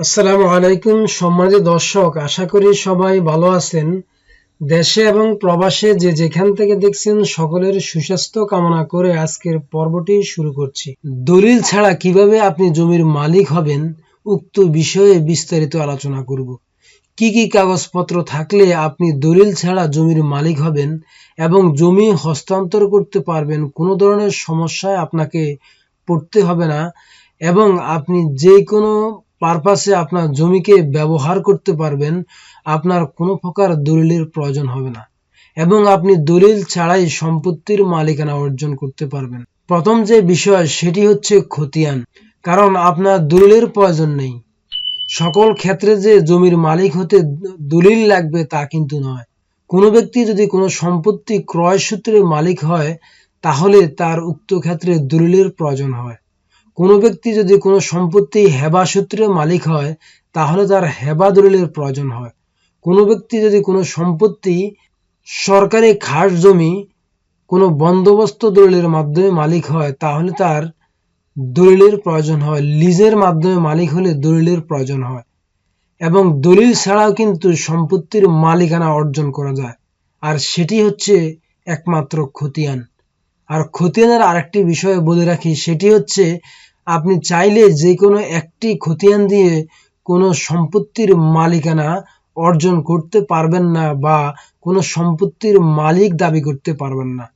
আসসালামু আলাইকুম সম্মানিত দর্শক, আশা করি সবাই ভালো আছেন। দেশে এবং প্রবাসে যে যেখান থেকে দেখছেন সকলের সুস্বাস্থ্য কামনা করে আজকের পর্বটি শুরু করছি। দলিল ছাড়া কীভাবে আপনি জমির মালিক হবেন উক্ত বিষয়ে বিস্তারিত আলোচনা করব। কি কি কাগজপত্র থাকলে আপনি দলিল ছাড়া জমির মালিক হবেন এবং জমি হস্তান্তর করতে পারবেন কোনো ধরনের সমস্যায় আপনাকে পড়তে হবে না এবং আপনি যে কোনো পারপাসে আপনার জমিকে ব্যবহার করতে পারবেন, আপনার কোনো প্রকার দলিলের প্রয়োজন হবে না। এবং আপনি দলিল ছাড়াই সম্পত্তির মালিকানা অর্জন করতে পারবেন। প্রথম যে বিষয়, সেটি হচ্ছে খতিয়ান। কারণ আপনার দলিলের প্রয়োজন নেই। সকল ক্ষেত্রে যে জমির মালিক হতে দলিল লাগবে তা কিন্তু নয়। কোনো ব্যক্তি যদি কোনো সম্পত্তি ক্রয় সূত্রে মালিক হয়, তাহলে তার উক্ত ক্ষেত্রে দলিলের প্রয়োজন হয়। কোনো ব্যক্তি যদি কোনো সম্পত্তি হেবা সূত্রে মালিক হয়, তাহলে তার হেবা দলিলের প্রয়োজন হয়। কোনো ব্যক্তি যদি কোনো সম্পত্তি সরকারি খাস জমি, কোনো বন্দোবস্ত দলিলের মাধ্যমে মালিক হয়, তাহলে তার দলিলের প্রয়োজন হয়। লিজের মাধ্যমে মালিক হলে দলিলের প্রয়োজন হয়। এবং দলিল ছাড়াও কিন্তু সম্পত্তির মালিকানা অর্জন করা যায়। আর সেটি হচ্ছে একমাত্র খতিয়ান। আর খতিয়ানের আরেকটি বিষয় বলে রাখি, সেটি হচ্ছে আপনি চাইলে যে কোনো একটি খতিয়ান দিয়ে কোনো সম্পত্তির মালিকানা অর্জন করতে পারবেন না বা কোনো সম্পত্তির মালিক দাবি করতে পারবেন না।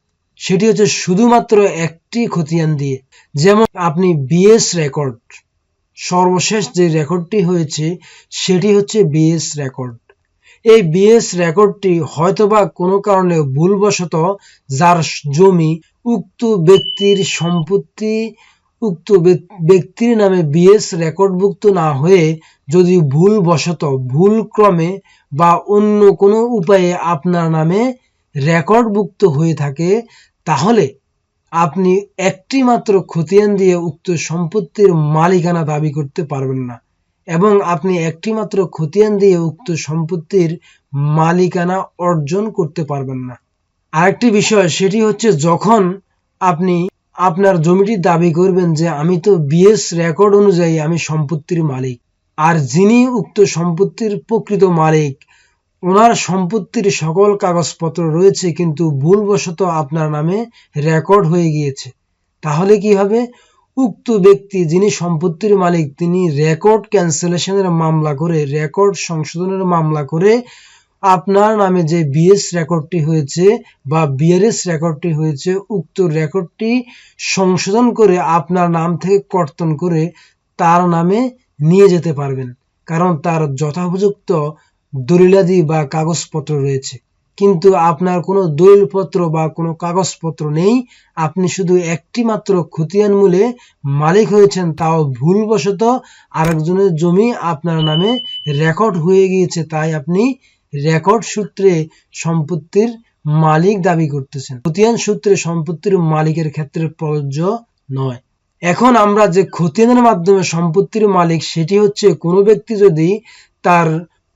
সেটি হচ্ছে শুধুমাত্র একটি খতিয়ান দিয়ে। যেমন আপনি বিএস রেকর্ড, সর্বশেষ যে রেকর্ডটি হয়েছে সেটি হচ্ছে বিএস রেকর্ড। এই বিএস রেকর্ডটি হয়তোবা কোনো কারণে ভুলবশত যার জমি উক্ত ব্যক্তির সম্পত্তি উক্ত ব্যক্তির নামে বিএস রেকর্ডভুক্ত না হয়ে যদি ভুলবশত ভুল ক্রমে বা অন্য কোনো উপায়ে আপনার নামে রেকর্ডভুক্ত হয়ে থাকে, তাহলে আপনি একটি মাত্র খতিয়ান দিয়ে উক্ত সম্পত্তির মালিকানা দাবি করতে পারবেন না এবং আপনি একটি মাত্র খতিয়ান দিয়ে উক্ত সম্পত্তির মালিকানা অর্জন করতে পারবেন না। আরেকটি বিষয়, সেটি হচ্ছে যখন আপনি আপনার জমিটি দাবি করবেন যে আমি তো বিএস রেকর্ড অনুযায়ী আমি সম্পত্তির মালিক। আর যিনি উক্ত সম্পত্তির প্রকৃত মালিক, ওনার সম্পত্তির সকল কাগজপত্র রয়েছে কিন্তু ভুলবশত আপনার নামে রেকর্ড হয়ে গিয়েছে। তাহলে কি হবে? উক্ত ব্যক্তি যিনি সম্পত্তির মালিক, তিনি রেকর্ড ক্যান্সেলেশনের মামলা করে রেকর্ড সংশোধনের মামলা করে আপনার নামে যে বিএস রেকর্ডটি হয়েছে বা বিআরএস রেকর্ডটি হয়েছে, উক্ত রেকর্ডটি সংশোধন করে আপনার নাম থেকে কর্তন করে তার নামে নিয়ে যেতে পারবেন। কারণ তার যথোপযুক্ত দলিলাদি বা কাগজপত্র রয়েছে। কিন্তু আপনার কোনো দলিলপত্র বা কোনো কাগজপত্র নেই। আপনি শুধু একটি মাত্র খতিয়ান মূলে মালিক হয়েছেন, তাও ভুলবশত আরেকজনের জমি আপনার নামে রেকর্ড হয়ে গিয়েছে, তাই আপনি রেকর্ড সূত্রে সম্পত্তির মালিক দাবি করতেছেন। খতিয়ান সূত্রে সম্পত্তির মালিকের ক্ষেত্রে প্রযোজ্য নয়। এখন আমরা যে খতিয়ানের মাধ্যমে সম্পত্তির মালিক, সেটি হচ্ছে কোনো ব্যক্তি যদি তার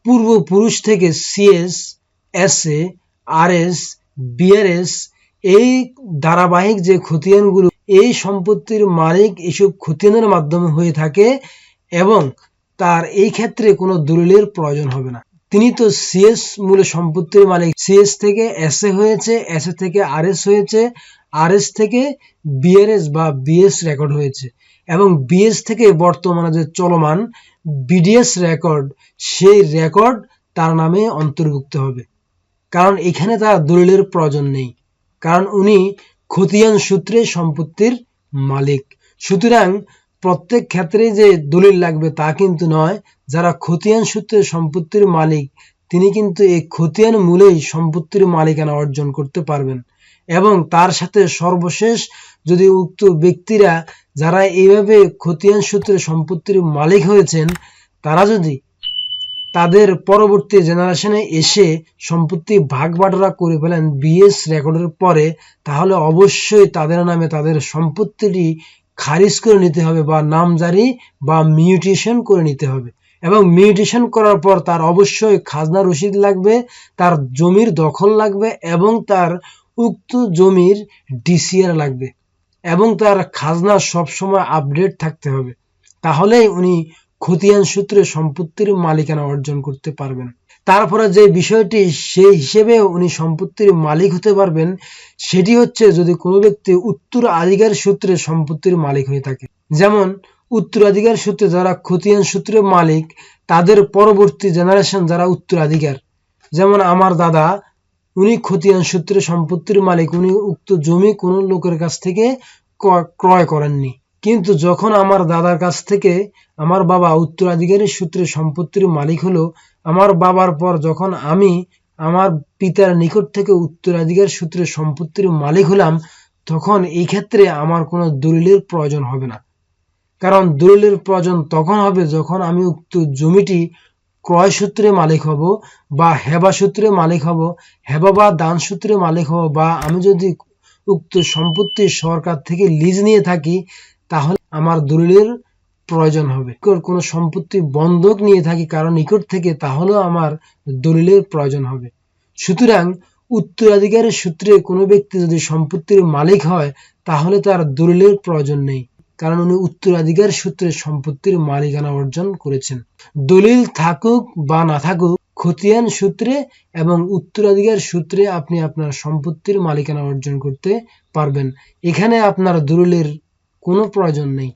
পূর্বপুরুষ থেকে CS S A R S BRS এই ধারাবাহিক যে খতিয়ানগুলো, এই সম্পত্তির মালিক এসব খতিয়ানের মাধ্যমে হয়ে থাকে এবং তার এই ক্ষেত্রে কোনো দলিলের প্রয়োজন হবে না। তিনি তো সিএস মূল সম্পত্তির মালিক। সিএস থেকে এস এ হয়েছে এস এ থেকে আর এস হয়েছে আর এস থেকে বিআরএস বা বিএস রেকর্ড হয়েছে। এবং বিএস থেকে বর্তমানে যে চলমান বিডিএস রেকর্ড সেই রেকর্ড তার নামে অন্তর্ভুক্ত হবে। কারণ এখানে তার দলিলের প্রয়োজন নেই। কারণ উনি খতিয়ান সূত্রে সম্পত্তির মালিক। সুতরাং প্রত্যেক ক্ষেত্রে যে দলিল লাগবে তা কিন্তু নয় যারা খতিয়ান সূত্রে সম্পত্তির মালিক, তিনি কিন্তু এই খতিয়ান মূলেই সম্পত্তির মালিকানা অর্জন করতে পারবেন। এবং তার সাথে সর্বশেষ যদি উক্ত ব্যক্তিরা যারা এইভাবে খতিয়ান সূত্রে সম্পত্তির মালিক হয়েছেন, তারা যদি তাদের পরবর্তী জেনারেশনে এসে সম্পত্তি ভাগ বাটোয়ারা করে ফেলেন বিএস রেকর্ডের পরে, তাহলে অবশ্যই তাদের নামে তাদের সম্পত্তিটি খারিজ করে নিতে হবে বা নামজারি বা মিউটেশন করে নিতে হবে। এবং মিউটেশন করার পর তার অবশ্যই খাজনা রসিদ লাগবে, তার জমির দখল লাগবে এবং তার উক্ত জমির ডিসিআর লাগবে এবং তার খাজনা সবসময় আপডেট থাকতে হবে। তাহলেই উনি খতিয়ান সূত্রে সম্পত্তির মালিকানা অর্জন করতে পারবেন। তারপরে যে বিষয়টি, সেই হিসেবে উনি সম্পত্তির মালিক হতে পারবেন, সেটি হচ্ছে যদি কোনো ব্যক্তি উত্তরাধিকার সূত্রে সম্পত্তির মালিক হয়ে থাকে। যেমন উত্তরাধিকার সূত্রে যারা খতিয়ান সূত্রে মালিক, তাদের পরবর্তী জেনারেশন যারা উত্তরাধিকার। যেমন আমার দাদা, উনি খতিয়ান সূত্রে সম্পত্তির মালিক, উনি উক্ত জমি কোনো লোকের কাছ থেকে ক্রয় করেননি। কিন্তু যখন আমার দাদার কাছ থেকে আমার বাবা উত্তরাধিকারী সূত্রে সম্পত্তির মালিক হলো, আমার বাবার পর যখন আমি আমার পিতার নিকট থেকে উত্তরাধিকার সূত্রে সম্পত্তির মালিক হলাম, তখন এই ক্ষেত্রে আমার কোনো দলিলের প্রয়োজন হবে না। কারণ দলিলের প্রয়োজন তখন হবে যখন আমি উক্ত জমিটি ক্রয় সূত্রে মালিক হব বা হেবা সূত্রে মালিক হব, হেবা বা দান সূত্রে মালিক হব বা আমি যদি উক্ত সম্পত্তি সরকার থেকে লিজ নিয়ে থাকি, তাহলে আমার দলিলের প্রয়োজন হবে। কোনো সম্পত্তি বন্ধক নিয়ে থাকি কারণ নিকট থেকে, তাহলেও আমার দলিলের প্রয়োজন হবে। সুতরাং উত্তরাধিকারের সূত্রে কোনো ব্যক্তি যদি সম্পত্তির মালিক হয়, তাহলে তার দলিলের প্রয়োজন নেই। কারণ উনি উত্তরাধিকার সূত্রে সম্পত্তির মালিকানা অর্জন করেছেন। দলিল থাকুক বা না থাকুক, খতিয়ান সূত্রে এবং উত্তরাধিকার সূত্রে আপনি আপনার সম্পত্তির মালিকানা অর্জন করতে পারবেন। এখানে আপনার দলিলের কোনো প্রয়োজন নেই।